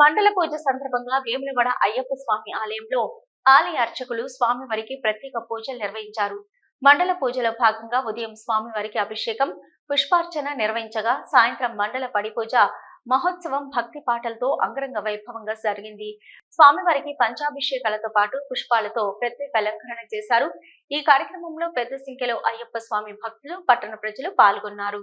మండల పూజ సందర్భంగా వేములవాడ అయ్యప్ప స్వామి ఆలయంలో ఆలయ అర్చకులు స్వామివారికి ప్రత్యేక పూజలు నిర్వహించారు. మండల పూజలో భాగంగా ఉదయం స్వామివారికి అభిషేకం పుష్పార్చన నిర్వహించగా సాయంత్రం మండల పడిపూజ మహోత్సవం భక్తి పాటలతో అంగరంగ వైభవంగా జరిగింది. స్వామివారికి పంచాభిషేకాలతో పాటు పుష్పాలతో ప్రత్యేక అలంకరణ చేశారు. ఈ కార్యక్రమంలో పెద్ద సంఖ్యలో అయ్యప్ప స్వామి భక్తులు పట్టణ ప్రజలు పాల్గొన్నారు.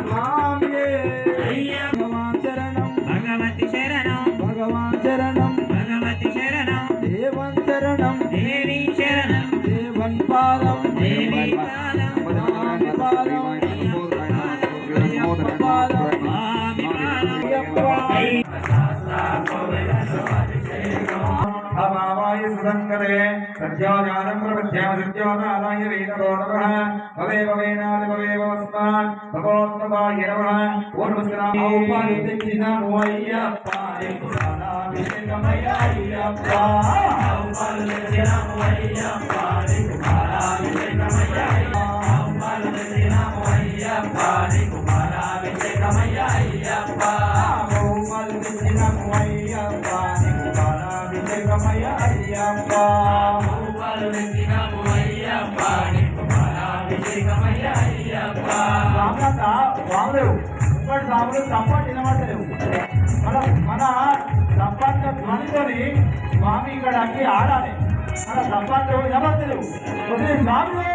భగవతి శరణం. భగవాన్ శరణం. భగవతి శరణం. దేవన్ శరణం. దేవి శరణం. దేవన్ పాదం. దేవి పాదం పాదం. పాదం. పాదం సుధంకరే సత్యోజానం ప్రపద్యామ సత్యోనాదాయ భవే భవేనాది భవేవస్మాన్ భగవత్పాయ నమః ఓం ఔపాని నమః అయ్యప్ప అయ్యప్ప ఔపాలు అయ్యప్ప అయ్యప్ప. రామనాథ బాగలేవు ఇంకోటి రాములు తప్ప నిలబడలేవు. మన మన తప్పంత ధ్వనితోని స్వామి ఇక్కడ అన్ని ఆడాలి. మన తప్పంత నిలబడలేవు స్వామి!